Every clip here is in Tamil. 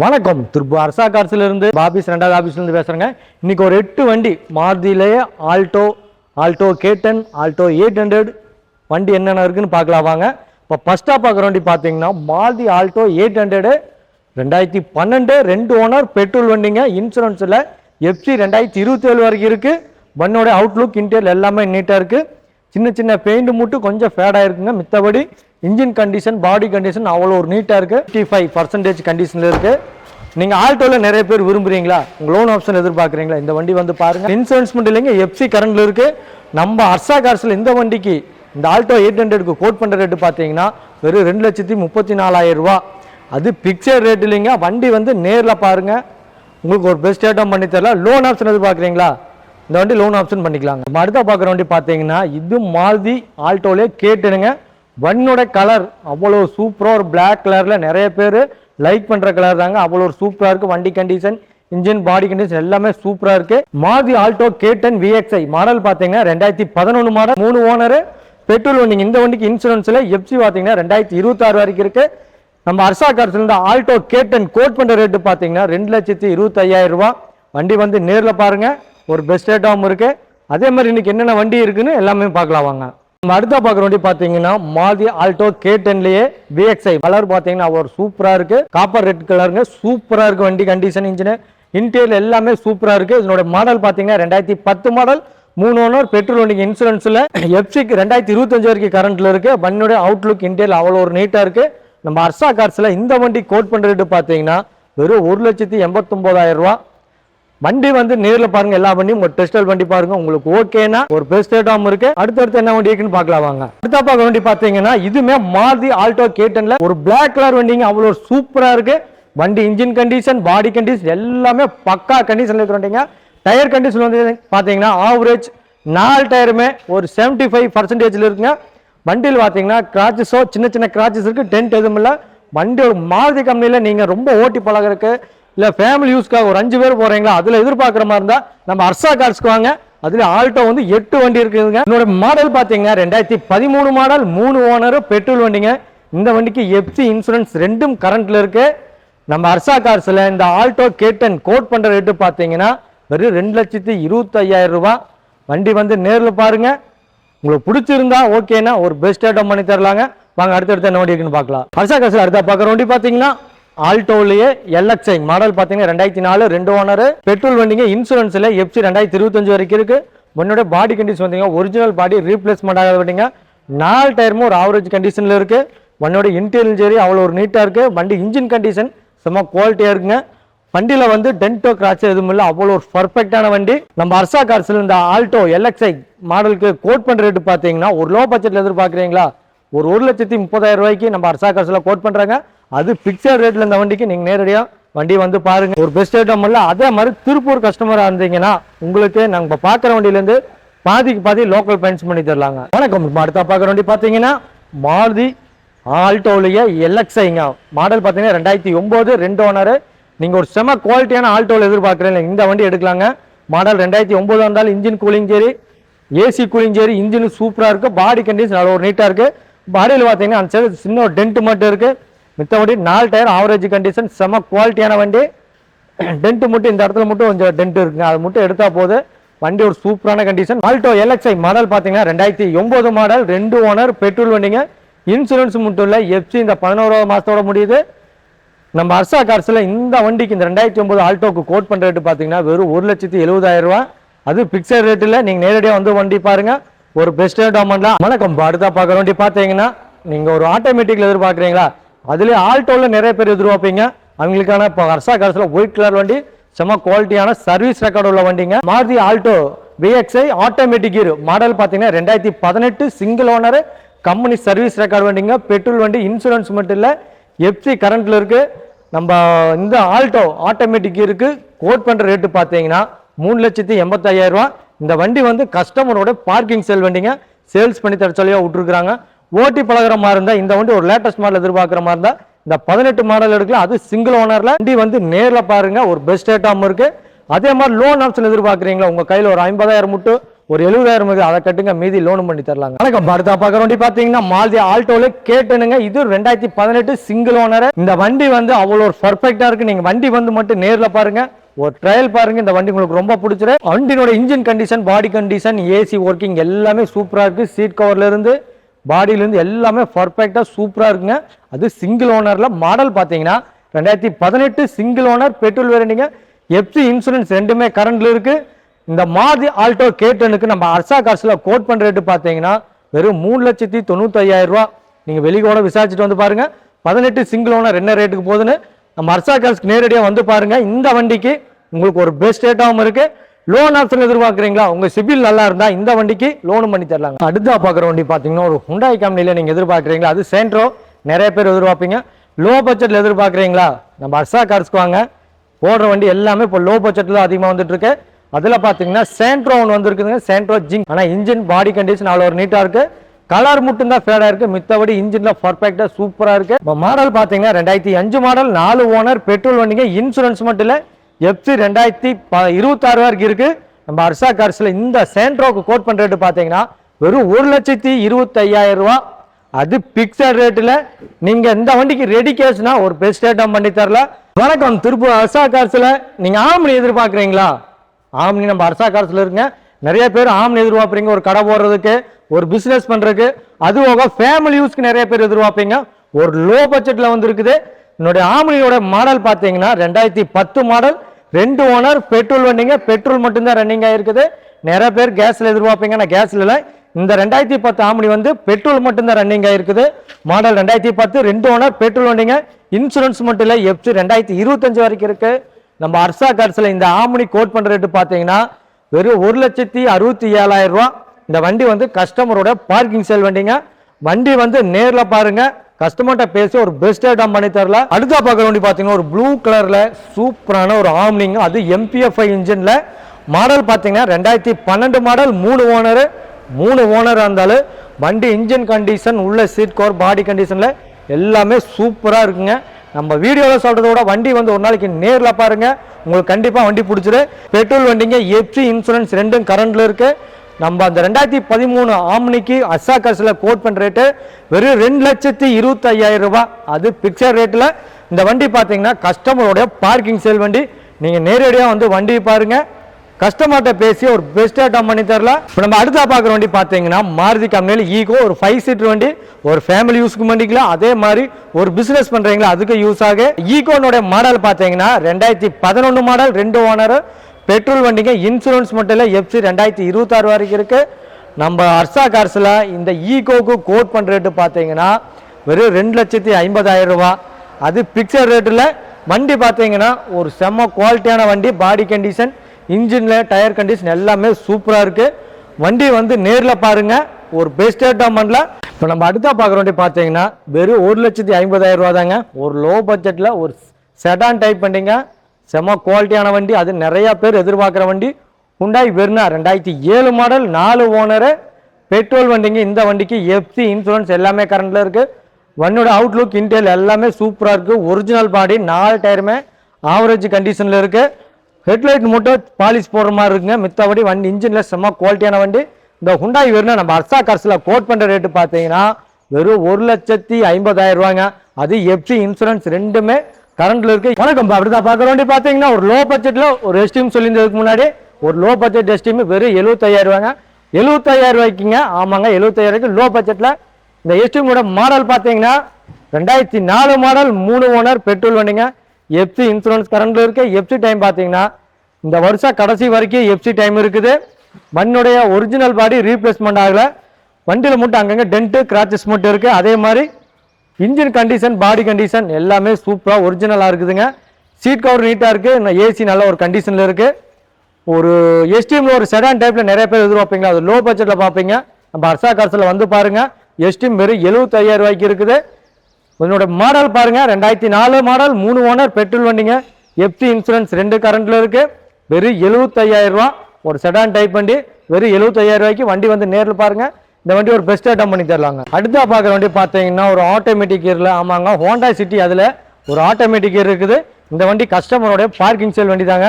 வணக்கம். திருப்பூர் அரசா கார்ஸ்லேருந்து ஆஃபீஸ் ரெண்டாவது ஆஃபீஸ்லேருந்து பேசுகிறேங்க இன்றைக்கி இன்னைக்கு ஒரு எட்டு வண்டி மாருதியிலேயே Alto Alto K ten Alto eight hundred. வண்டி என்னென்ன இருக்குன்னு பார்க்கலாம் வாங்க. இப்போ ஃபஸ்ட்டாக பார்க்குற வண்டி பார்த்தீங்கன்னா மாருதி ஆல்டோ எயிட் ஹண்ட்ரடு ரெண்டாயிரத்தி பன்னெண்டு ரெண்டு ஓனர் பெட்ரோல் வண்டிங்க. இன்சூரன்ஸில் எஃப்சி ரெண்டாயிரத்தி இருபத்தி ஏழு வரைக்கும் இருக்குது வண்டியோடைய அவுட்லுக் இன்டீரியல் எல்லாமே நீட்டாக இருக்குது சின்ன சின்ன பெயிண்ட் மட்டும் கொஞ்சம் ஃபேடாக இருக்குங்க மித்தபடி இன்ஜின் கண்டிஷன் பாடி கண்டிஷன் அவ்வளோ ஒரு நீட்டாக இருக்குது ஃபிஃப்டி ஃபைவ் பர்சன்டேஜ் கண்டிஷனில் இருக்குது நீங்கள் ஆல்டோவில் நிறைய பேர் விரும்புகிறீங்களா உங்கள் லோன் ஆப்ஷன் எதிர்பார்க்குறீங்களா? இந்த வண்டி வந்து பாருங்கள் இன்சூரன்ஸ் மட்டும் இல்லைங்க எஃப்சி கரண்டில் இருக்குது நம்ம அர்சா கார்ஸில் இந்த வண்டிக்கு இந்த ஆல்டோ எயிட் ஹண்ட்ரடுக்கு கோட் பண்ணுற ரேட்டு பார்த்தீங்கன்னா வெறும் ரெண்டு லட்சத்தி முப்பத்தி நாலாயிரம் ரூபா. அது பிக்சர் ரேட் இல்லைங்க. வண்டி வந்து நேரில் பாருங்கள் உங்களுக்கு ஒரு பெஸ்ட் ரேட்டும் பண்ணி தரலாம். லோன் ஆப்ஷன் எதிர்பார்க்குறீங்களா? இந்த வண்டி லோன் ஆப்ஷன் பண்ணிக்கலாங்க. நம்ம அடுத்த பார்க்குற வண்டி பார்த்தீங்கன்னா இது மாருதி ஆல்டோலே கேட்டுடுங்க. பன்னோட கலர் அவ்வளோ சூப்பராக ஒரு பிளாக் கலரில் நிறைய பேர் லைக் பண்ணுற கலர் தாங்க. அவ்வளோ ஒரு சூப்பராக இருக்குது வண்டி கண்டிஷன் இன்ஜின் பாடி கண்டிஷன் எல்லாமே சூப்பராக இருக்குது மாதி ஆல்டோ கேட்டன் விஎக்ஸ்ஐ மாடல் பார்த்தீங்கன்னா ரெண்டாயிரத்தி பதினொன்று மாடல் மூணு ஓனரு பெட்ரோல் வண்டிங்க இந்த வண்டிக்கு இன்சூரன்ஸில் எஃப்சி பார்த்தீங்கன்னா ரெண்டாயிரத்தி இருபத்தாறு வரைக்கும் இருக்குது நம்ம அர்சா கார்ஸ்லேருந்து ஆல்டோ கேட்டன் கோட் பண்ணுற ரேட்டு பார்த்தீங்கன்னா ரெண்டு லட்சத்தி இருபத்தையாயிரம் ரூபா. வண்டி வந்து நேரில் பாருங்கள் ஒரு பெஸ்ட் ரேட்டாகவும் இருக்குது அதே மாதிரி இன்றைக்கி என்னென்ன வண்டி இருக்குன்னு எல்லாமே பார்க்கலாம் வாங்க. நம்ம அடுத்த பார்க்குற வண்டி பார்த்தீங்கன்னா மாதி ஆல்டோ கே டென்லேயே விஎக்ஸ்ஐ கலர் பார்த்தீங்கன்னா ஒரு சூப்பராக இருக்கு. காப்பர் ரெட் கலருங்க சூப்பராக இருக்கு வண்டி கண்டிஷன் இன்ஜின் இன்டீரியர் எல்லாமே சூப்பராக இருக்கு. இதனோட மாடல் பார்த்தீங்கன்னா ரெண்டாயிரத்தி பத்து மாடல் மூணு ஓனர் பெட்ரோல் வண்டிக்கு இன்சூரன்ஸில் எஃப்சிக்கு ரெண்டாயிரத்தி இருபத்தஞ்சு வரைக்கும் கரண்ட்ல இருக்கு. வண்டியோட அவுட்லுக் இன்டீரியர் அவ்வளோ ஒரு நீட்டாக இருக்கு. நம்ம அர்சா கார்ஸில் இந்த வண்டி கோட் பண்ணுறது ரேட்டு பார்த்தீங்கன்னா வெறும் ஒரு லட்சத்தி எண்பத்தொம்போதாயிரம் ரூபா வண்டி வந்து நேரில் பாருங்க எல்லா வண்டியும். உங்க டெஸ்டல் வண்டி பாருங்க உங்களுக்கு ஓகேனா ஒரு பெஸ்ட் ரேட்டாகவும் இருக்கு. அடுத்தடுத்து என்ன வண்டி இருக்குன்னு பார்க்கலாம் வாங்க. அடுத்த பார்க்க வண்டி பார்த்தீங்கன்னா இதுமே மாருதி ஆல்டோ கேட்டன்ல ஒரு பிளாக் கலர் வண்டிங்க அவ்வளோ சூப்பரா இருக்கு. வண்டி இன்ஜின் கண்டிஷன் பாடி கண்டிஷன் எல்லாமே பக்கா கண்டிஷன்ல இருக்கிற வண்டிங்க. டயர் கண்டிஷன் வந்து பார்த்தீங்கன்னா ஆவரேஜ் நாலு டயருமே ஒரு செவன்டி ஃபைவ் பர்சன்டேஜில் இருக்குங்க. வண்டியில் பார்த்தீங்கன்னா கிராச்சஸோ சின்ன சின்ன கிராச்சஸ் இருக்கு. டென்ட் எதுவும் இல்லை. வண்டி ஒரு மாருதி கம்பெனியில் நீங்கள் ரொம்ப ஓட்டி பழகிறதுக்கு இல்லை ஃபேமிலி யூஸ்க்காக ஒரு அஞ்சு பேர் போகிறீங்களா அதில் எதிர்பார்க்குற மாதிரி இருந்தால் நம்ம அர்சா கார்ஸ்க்கு வாங்க. அதில் ஆல்டோ வந்து எட்டு வண்டி இருக்குதுங்க. என்னோட மாடல் பார்த்தீங்கன்னா ரெண்டாயிரத்தி பதிமூணு மாடல் மூணு ஓனர் பெட்ரோல் வண்டிங்க. இந்த வண்டிக்கு எஃப்சி இன்சூரன்ஸ் ரெண்டும் கரண்ட்டில் இருக்குது நம்ம அர்சா கார்ஸில் இந்த ஆல்டோ கேட்டன் கோட் பண்ணுற ரேட்டு பார்த்தீங்கன்னா வெறும் ரெண்டு லட்சத்தி இருபத்தையாயிரம் ரூபா வண்டி வந்து நேரில் பாருங்க. உங்களுக்கு பிடிச்சிருந்தா ஓகேனா ஒரு பெஸ்ட் ஐட்டம் பண்ணி தரலாங்க. வாங்க அடுத்தடுத்து என்ன வண்டி இருக்குன்னு பார்க்கலாம். அர்சா காசில் அடுத்த பார்க்குற வண்டி பார்த்தீங்கன்னா ஆல்டோலயே எல்எக்ஸ்ஐ மாடல் பார்த்தீங்கன்னா ரெண்டாயிரத்தி நாலு ரெண்டு ஓனர் பெட்ரோல் வண்டிங்க இன்சூரன்ஸில் எஃப்சி ரெண்டாயிரத்தி இருபத்தஞ்சு வரைக்கும் இருக்கு. முன்னோட பாடி கண்டிஷன் வந்தீங்க ஒரிஜினல் பாடி ரீப்ளேஸ்மெண்ட் ஆகாத வண்டிங்க. நாலு டயருமே ஒரு ஆவரேஜ் கண்டிஷனில் இருக்கு. வண்டியோட இன்டீரியல் சரி அவ்வளோ ஒரு நீட்டாக இருக்கு. வண்டி இன்ஜின் கண்டிஷன் செம்ம குவாலிட்டியாக இருக்குங்க. வண்டியில் வந்து டென்டோ கிராச் எதுவும் இல்லை அவ்வளோ ஒரு பர்ஃபெக்டான வண்டி. நம்ம அர்சா கார்ஸில் இந்த ஆல்டோ எல்எக்ஸ்ஐ மாடலுக்கு கோட் பண்ணுற ரேட்டு பார்த்தீங்கன்னா ஒரு லோ பட்ஜெட்டில் எதிர்பார்க்குறீங்களா? ஒரு ஒரு லட்சத்தி முப்பதாயிரம் ரூபாய்க்கு நம்ம அர்சா கார்ஸில் கோட் பண்ணுறாங்க அது பிக்சர் ரேட்ல இந்த வண்டிக்கு நீங்க நேரடியாக வண்டி வந்து பாருங்க. ஒரு பெஸ்ட் ஐட்டம் இல்லை அதே மாதிரி திருப்பூர் கஸ்டமரா இருந்தீங்கன்னா உங்களுக்கு நாங்க பார்க்குற வண்டியிலேருந்து பாதிக்கு பாதி லோக்கல் பெயிண்ட்ஸ் பண்ணி தரலாங்க. வணக்கம். இப்ப அடுத்த பார்க்குற வண்டி பார்த்தீங்கன்னா மாருதி ஆல்டோலையே எலக்ஸைங்க மாடல் பார்த்தீங்கன்னா ரெண்டாயிரத்தி ஒம்பது ரெண்டு ஓனரு நீங்கள் ஒரு செம குவாலிட்டியான ஆல்டோவில் எதிர்பார்க்குறீங்க. இந்த வண்டி எடுக்கலாங்க. மாடல் ரெண்டாயிரத்தி ஒம்பது வந்தாலும் இன்ஜின் கூலிங் சரி ஏசி கூலிங் சரி இன்ஜின் சூப்பராக இருக்குது பாடி கண்டிஷன் நல்ல ஒரு நீட்டாக இருக்குது பாடியில் பார்த்தீங்கன்னா அந்த சைடு சின்ன ஒரு டென்ட் மட்டும் இருக்குது மித்தபடி நாலு டயர் ஆவரேஜ் கண்டிஷன் செம குவாலிட்டியான வண்டி. டென்ட்டு மட்டும் இந்த இடத்துல மட்டும் கொஞ்சம் டென்ட் இருக்குங்க. அது மட்டும் எடுத்தால் போது வண்டி ஒரு சூப்பரான கண்டிஷன் ஆல்டோ எல்எக்ஸ்ஐ மாடல் பார்த்தீங்கன்னா ரெண்டாயிரத்தி ஒம்பது மாடல் ரெண்டு ஓனர் பெட்ரோல் வண்டிங்க. இன்சூரன்ஸ் மட்டும் இல்லை எஃப்சி இந்த பதினோராவது மாதத்தோட முடியுது. நம்ம அர்சா கார்ஸில் இந்த வண்டிக்கு இந்த ரெண்டாயிரத்தி ஒம்பது ஆல்டோக்கு கோட் பண்ணுற ரேட்டு பார்த்தீங்கன்னா வெறும் ஒரு லட்சத்தி எழுபதாயிரம் ரூபா அது பிக்சர் ரேட்டில் நீங்கள் நேரடியாக வந்து வண்டி பாருங்கள் ஒரு பெஸ்ட் ரேட் அமௌண்ட்லாம் வணக்கம். இப்ப அடுத்தா பார்க்குற வண்டி பார்த்தீங்கன்னா நீங்கள் ஒரு ஆட்டோமேட்டிக்கில் எதிர்பார்க்குறீங்களா? அதுலேயே ஆல்டோவில் நிறைய பேர் எதிர்பார்ப்பீங்க. அவங்களுக்கான இப்போ ஹர்ஷா கார்ஸில் ஒயிட் கலர் வண்டி செம குவாலிட்டியான சர்வீஸ் ரெக்கார்டு உள்ள வண்டிங்க. Maruti Alto VXI automatic gear model பார்த்தீங்கன்னா ரெண்டாயிரத்தி பதினெட்டு single owner company service record வண்டிங்க. பெட்ரோல் வண்டி இன்சூரன்ஸ் மட்டும் இல்லை எஃப்சி கரண்ட்டில் இருக்குது நம்ம இந்த ஆல்டோ ஆட்டோமேட்டிக் இருக்கு கோட் பண்ணுற ரேட்டு பார்த்தீங்கன்னா மூணு லட்சத்தி எண்பத்தாயிரரூவா இந்த வண்டி வந்து கஸ்டமரோட பார்க்கிங் செல் வண்டிங்க. சேல்ஸ் பண்ணி தர சொல்லியா ஓட்டி பழகுற மாதிரி இருந்தால் இந்த வண்டி ஒரு லேட்டஸ்ட் மாடல் எதிர்பார்க்குற மாதிரி இருந்தால் இந்த பதினெட்டு மாடல் எடுக்கலாம். அது சிங்கிள் ஓனரில் வண்டி வந்து நேரில் பாருங்கள் ஒரு பெஸ்ட் ரேட்டாகவும் இருக்குது அதே மாதிரி லோன் ஆப்ஷன் எதிர்பார்க்குறீங்களா? உங்கள் கையில் ஒரு ஐம்பதாயிரம் மட்டும் ஒரு எழுபதாயிரம் இருக்குது அதை கட்டுங்க மீதி லோனும் பண்ணி தரலாங்க. வணக்கம். அடுத்த பார்க்குற வண்டி பார்த்தீங்கன்னா மால்தி ஆல்டோல கேட்டுனுங்க. இது ரெண்டாயிரத்தி பதினெட்டு சிங்கிள் ஓனர் இந்த வண்டி வந்து அவ்வளோ ஒரு பர்ஃபெக்டாக இருக்குது நீங்கள் வண்டி வந்து மட்டும் நேரில் பாருங்கள் ஒரு ட்ரையல் பாருங்க. இந்த வண்டி உங்களுக்கு ரொம்ப பிடிச்சிரு வண்டியோட engine condition body condition AC working எல்லாமே சூப்பராக இருக்குது சீட் கவர்லேருந்து பாடியிலேருந்து எல்லாமே பர்ஃபெக்டாக சூப்பராக இருக்குங்க. அது சிங்கிள் ஓனரில் மாடல் பார்த்தீங்கன்னா ரெண்டாயிரத்தி பதினெட்டு சிங்கிள் ஓனர் பெட்ரோல் வேரண்டிங்க எப்சி இன்சூரன்ஸ் ரெண்டுமே கரண்டில் இருக்குது இந்த மாதி ஆல்டோ கேட்டனுக்கு நம்ம அர்சா காசில் கோட் பண்ணுற ரேட்டு பார்த்தீங்கன்னா வெறும் மூணு லட்சத்தி தொண்ணூத்தி ஐயாயிரம் ரூபா. நீங்க வெளிக்கோட விசாரிச்சுட்டு வந்து பாருங்கள் பதினெட்டு சிங்கிள் ஓனர் என்ன ரேட்டுக்கு போகுதுன்னு நம்ம அர்சா காசுக்கு நேரடியாக வந்து பாருங்கள் இந்த வண்டிக்கு உங்களுக்கு ஒரு பெஸ்ட் ரேட்டாகவும் இருக்குது லோன் ஆப்ஷன் எதிர்பார்க்குறீங்களா? உங்க சிபில் நல்லா இருந்தா இந்த வண்டிக்கு லோனும் பண்ணி தரலாங்க. அடுத்தா பார்க்குற வண்டி பார்த்தீங்கன்னா ஒரு ஹுண்டாய் கம்பெனியில் நீங்கள் எதிர்பார்க்குறீங்களா? அது சென்ட்ரோ நிறைய பேர் எதிர்பார்ப்பீங்க. லோ பட்ஜெட்டில் எதிர்பார்க்குறீங்களா? நம்ம அர்சா கார்ஸ்க்கு வாங்க. போடுற வண்டி எல்லாமே இப்போ லோ பட்ஜெட்ல அதிகமாக வந்துட்டுருக்கு. அதில் பார்த்தீங்கன்னா பாத்தீங்கன்னா சேண்ட்ரோ ஒன்று வந்துருக்குதுங்க. சேண்ட்ரோ ஜிங் ஆனால் இன்ஜின் பாடி கண்டிஷன் அவ்வளோ ஒரு நீட்டாக இருக்குது கலர் மட்டும் தான் ஃபேடாக இருக்குது மித்தபடி இன்ஜினில் பர்ஃபெக்டாக சூப்பராக இருக்குது இப்போ மாடல் பார்த்தீங்கன்னா ரெண்டாயிரத்தி அஞ்சு மாடல் நாலு ஓனர் பெட்ரோல் வண்டிங்க. இன்சூரன்ஸ் மட்டும் இல்லை எஃப்சி ரெண்டாயிரத்தி ப இருபத்தாறு வரைக்கும் இருக்குது நம்ம அர்சா கார்ஸில் இந்த சேண்ட்ரோக்கு கோட் பண்ணுற ரேட்டு பார்த்தீங்கன்னா வெறும் ஒரு லட்சத்தி இருபத்தையாயிரம் ரூபா. அது பிக்சட் ரேட்டில் நீங்கள் இந்த வண்டிக்கு ரெடி கேஷ்னா ஒரு பெஸ்ட் ரேட்டா பண்ணி தரல. வணக்கம் திருப்பூர் அர்சா கார்ஸில் நீங்கள் ஆம்னி எதிர்பார்க்குறீங்களா? ஆம்னி நம்ம அர்சா கார்ஸில் இருங்க. நிறைய பேர் ஆம்னி எதிர்பார்ப்பீங்க ஒரு கடை போடுறதுக்கு ஒரு பிஸ்னஸ் பண்ணுறதுக்கு அது போக ஃபேமிலி யூஸ்க்கு நிறைய பேர் எதிர்பார்ப்பீங்க. ஒரு லோ பட்ஜெட்டில் வந்து இருக்குது. என்னுடைய ஆம்னியோட மாடல் பார்த்தீங்கன்னா ரெண்டாயிரத்தி பத்து மாடல் ரெண்டு ஓனர் பெட்ரோல் வண்டிங்க. பெட்ரோல் மட்டும்தான் ரன்னிங் ஆயிருக்குது. நிறைய பேர் கேஸில் எதிர்பார்ப்பீங்க. நான் கேஸில் இல்லை. இந்த ரெண்டாயிரத்தி பத்து ஆம்னி வந்து பெட்ரோல் மட்டும்தான் ரன்னிங் ஆயிருக்குது. மாடல் ரெண்டாயிரத்தி பத்து ரெண்டு ஓனர் பெட்ரோல் வண்டிங்க. இன்சூரன்ஸ் மட்டும் இல்லை எஃப்சி ரெண்டாயிரத்தி இருபத்தஞ்சு வரைக்கும் இருக்குது நம்ம அர்சா கார்ஸில் இந்த ஆம்னி கோட் பண்ணுற ரேட்டு பார்த்தீங்கன்னா வெறும் ஒரு லட்சத்தி அறுபத்தி ஏழாயிரம் ரூபா. இந்த வண்டி வந்து கஸ்டமரோட பார்க்கிங் சேல் வண்டிங்க. வண்டி வந்து நேரில் பாருங்கள் கஸ்டமர்கிட்ட பேசி ஒரு பெஸ்ட் ஐட்டம் பண்ணி தரல. அடுத்த பார்க்குற வண்டி பார்த்தீங்கன்னா ஒரு ப்ளூ கலரில் சூப்பரான ஒரு ஆம்னிங் அது எம்பிஎஃப்ஐ இன்ஜினில் மாடல் பார்த்தீங்கன்னா ரெண்டாயிரத்தி பன்னெண்டு மாடல் மூணு ஓனர் மூணு ஓனர் இருந்தாலும் வண்டி இன்ஜின் கண்டிஷன் உள்ள சீட் கவர் பாடி கண்டிஷனில் எல்லாமே சூப்பராக இருக்குங்க. நம்ம வீடியோவில் சொல்கிறத விட வண்டி வந்து ஒரு நாளைக்கு நேரில் பாருங்கள் உங்களுக்கு கண்டிப்பாக வண்டி பிடிச்சிரு பெட்ரோல் வண்டிங்க எஃப்சி இன்சூரன்ஸ் ரெண்டும் கரண்டில் இருக்குது நம்ம அந்த ரெண்டாயிரத்தி பதிமூணு ஆம்னிக்கு அஸ்ஸா காசில் கோட் பண்ணுற ரேட்டு வெறும் ரெண்டு லட்சத்தி இருபத்தி ஐயாயிரம் ரூபாய். அது பிக்சர் ரேட்டில் இந்த வண்டி பார்த்தீங்கன்னா கஸ்டமருடைய பார்க்கிங் சேல் வண்டி. நீங்கள் நேரடியாக வந்து வண்டி பாருங்கள் கஸ்டமர்கிட்ட பேசி ஒரு பெஸ்ட் ஐட்டம் பண்ணி தரலாம். இப்போ நம்ம அடுத்த பார்க்குற வண்டி பார்த்தீங்கன்னா மாருதி கம்பெனியில் ஈகோ ஒரு ஃபைவ் சீட்டர் வண்டி. ஒரு ஃபேமிலி யூஸ்க்கு பண்ணிக்கலாம் அதே மாதிரி ஒரு பிஸ்னஸ் பண்ணுறீங்களா அதுக்கு யூஸ் ஆகும் ஈகோனுடைய மாடல் பார்த்தீங்கன்னா ரெண்டாயிரத்தி பதினொன்று மாடல் ரெண்டு ஓனர் பெட்ரோல் வண்டிங்க இன்சூரன்ஸ் மட்டும் இல்லை எஃப்சி ரெண்டாயிரத்தி இருபத்தாறு வரைக்கும் இருக்குது நம்ம அர்சா கார்ஸில் இந்த ஈகோக்கு கோட் பண்ணுற ரேட்டு பார்த்தீங்கன்னா வெறும் ரெண்டு லட்சத்தி ஐம்பதாயிரம் ரூபா. அது பிக்சர் ரேட்டில் வண்டி பார்த்தீங்கன்னா ஒரு செம்ம குவாலிட்டியான வண்டி பாடி கண்டிஷன் இன்ஜினில் டயர் கண்டிஷன் எல்லாமே சூப்பராக இருக்குது வண்டி வந்து நேரில் பாருங்க ஒரு பெஸ்ட் பண்ணல இப்போ நம்ம அடுத்த பார்க்குற வண்டி பார்த்தீங்கன்னா வெறும் ஒரு லட்சத்தி ஐம்பதாயிரம் ரூபா தாங்க ஒரு லோ பட்ஜெட்டில் ஒரு செடான் டைப் பண்ணிங்க செம்ம குவாலிட்டியான வண்டி. அது நிறையா பேர் எதிர்பார்க்குற வண்டி. ஹுண்டாய் வெர்னா ரெண்டாயிரத்தி ஏழு மாடல் நாலு ஓனரு பெட்ரோல் வண்டிங்க. இந்த வண்டிக்கு எஃப்சி இன்சூரன்ஸ் எல்லாமே கரண்டில் இருக்குது வண்டியோட அவுட்லுக் இன்டெயில் எல்லாமே சூப்பராக இருக்குது ஒரிஜினல் பாடி நாலு டயருமே ஆவரேஜ் கண்டிஷனில் இருக்குது ஹெட்லைட் மட்டும் பாலிஷ் போடுற மாதிரி இருக்குங்க. மித்தபடி வண்டி இன்ஜினில் செம்ம குவாலிட்டியான வண்டி. இந்த ஹுண்டாய் வெறும் நம்ம அர்சா கார்ஸில் கோட் பண்ணுற ரேட்டு பார்த்தீங்கன்னா வெறும் ஒரு லட்சத்தி ஐம்பதாயிரம் ரூபாங்க அது எஃப்சி இன்சூரன்ஸ் ரெண்டுமே கரண்ட்ல இருக்கு வணக்கம் அப்படிதான் பார்க்குற வேண்டி பார்த்தீங்கன்னா ஒரு லோ பட்ஜெட்டில் ஒரு எஸ்டிம் சொல்லியிருந்ததுக்கு முன்னாடி ஒரு லோ பட்ஜெட் எஸ்டிம் வெறும் எழுபத்தாயிரம் ரூபாங்க. எழுபத்தையாயிரம் ரூபாய்க்குங்க ஆமாங்க எழுபத்தையாயிரம் ரூபாய்க்கு லோ பட்ஜெட்டில் இந்த எஸ்டிமோட மாடல் பார்த்தீங்கன்னா ரெண்டாயிரத்தி நாலு மாடல் மூணு ஓனர் பெட்ரோல் வண்டிங்க. எஃப்சி இன்சூரன்ஸ் கரண்ட்ல இருக்கு எஃப்சி டைம் பார்த்தீங்கன்னா இந்த வருஷம் கடைசி வரைக்கும் எஃப்சி டைம் இருக்குது. மண்ணுடைய ஒரிஜினல் பாடி ரீப்ளேஸ்மெண்ட் ஆகல. வண்டியில் மட்டும் அங்கங்கே டென்ட்டு கிராச்சஸ் மட்டும் இருக்கு. அதே மாதிரி இன்ஜின் கண்டிஷன் பாடி கண்டிஷன் எல்லாமே சூப்பராக ஒரிஜினலாக இருக்குதுங்க. சீட் கவர் நீட்டாக இருக்குது ஏசி நல்ல ஒரு கண்டிஷனில் இருக்குது ஒரு எஸ்டிஎம்ல ஒரு செடான் டைப்பில் நிறைய பேர் எதிர்பார்ப்பீங்க. அது லோ பட்ஜெட்டில் பார்ப்பீங்க. நம்ம அர்சா கார்ஸில் வந்து பாருங்கள் எஸ்டிஎம் வெறும் 75000 ரூபாய்க்கு இருக்குது. உன்னோட மாடல் பாருங்கள் ரெண்டாயிரத்தி நாலு மாடல் மூணு ஓனர் பெட்ரோல் வண்டிங்க. எஃப்சி இன்சூரன்ஸ் ரெண்டு கரண்ட்டில் இருக்குது வெறும் எழுபத்தையாயிரம் ரூபா ஒரு செடான் டைப் வண்டி வெறும் 75000 ரூபாய்க்கு வண்டி வந்து நேரில் பாருங்கள் இந்த வண்டி ஒரு பெஸ்ட் ஐட்டம் பண்ணி தரலாங்க. அடுத்தா பார்க்குற வண்டி பார்த்தீங்கன்னா ஒரு ஆட்டோமேட்டிக் கியர்ல ஆமாங்க ஹோண்டா சிட்டி அதில் ஒரு ஆட்டோமேட்டிக் கியர் இருக்குது. இந்த வண்டி கஸ்டமரோடைய பார்க்கிங் சேல் வண்டி தாங்க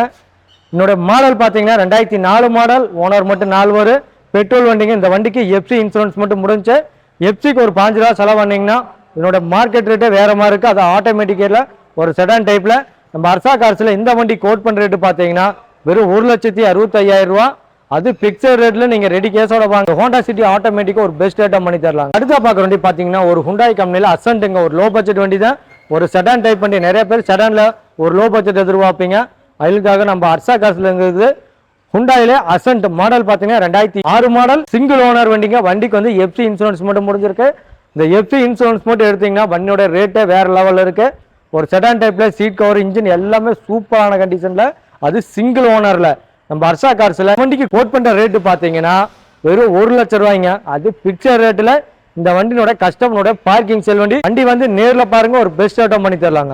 என்னோட மாடல் பார்த்தீங்கன்னா ரெண்டாயிரத்தி நாலு மாடல் ஓனர் மட்டும் நாலு வரும் பெட்ரோல் வண்டிங்க இந்த வண்டிக்கு எஃப்சி இன்சூரன்ஸ் மட்டும் முடிஞ்சு எஃப்சிக்கு ஒரு பாஞ்சு ரூபா செலவு பண்ணிங்கன்னா இதனோட மார்க்கெட் ரேட்டே வேறு மாதிரி இருக்குது அது ஆட்டோமேட்டிக்கில் ஒரு செடான் டைப்பில் நம்ம அர்சா கார்ஸில் இந்த வண்டி கோட் பண்ணுற ரேட்டு பார்த்தீங்கன்னா வெறும் ஒரு லட்சத்தி அறுபத்தையாயிரம் ரூபா. அது பிக்சர் ரேட்ல நீங்க ரெடி கேஸோட வாங்க. ஹோண்டா சிட்டி ஆட்டோமேட்டிக்கா ஒரு பெஸ்ட் ரேட்டா பண்ணி தரலாம். அடுத்த பார்க்குற வண்டி பாத்தீங்கன்னா ஒரு ஹுண்டாய் கம்பெனில அசன்ட்டுங்க ஒரு லோ பட்ஜெட் வண்டி தான் ஒரு செடான் டைப் வண்டி. நிறைய பேர் செடான்ல ஒரு லோ பட்ஜெட் எதிர்பார்ப்பீங்க. அதுக்காக நம்ம அர்சா காசுல இருந்தது ஹுண்டாயில அசன்ட் மாடல் பார்த்தீங்கன்னா ரெண்டாயிரத்தி ஆறு மாடல் சிங்கிள் ஓனர் வண்டிங்க. வண்டிக்கு வந்து எஃப்சி இன்சூரன்ஸ் மட்டும் முடிஞ்சிருக்கு. இந்த எஃப்சி இன்சூரன்ஸ் மட்டும் எடுத்தீங்கன்னா வண்டியோட ரேட்டே வேற லெவலில் இருக்கு. ஒரு செடான் டைப்ல சீட் கவர் இன்ஜின் எல்லாமே சூப்பரான கண்டிஷன்ல அது சிங்கிள் ஓனர்ல நம்ம அர்ஷா கார்ஸில் வண்டிக்கு கோட் பண்ணுற ரேட்டு பார்த்தீங்கன்னா வெறும் ஒரு லட்சம் ரூபாய்ங்க. அது பிக்சர் ரேட்டில் இந்த வண்டியோட கஸ்டமரோட பார்க்கிங் செல் வண்டி. வண்டி வந்து நேரில் பாருங்க ஒரு பெஸ்ட் ஆட்டம் பண்ணி தரலாங்க.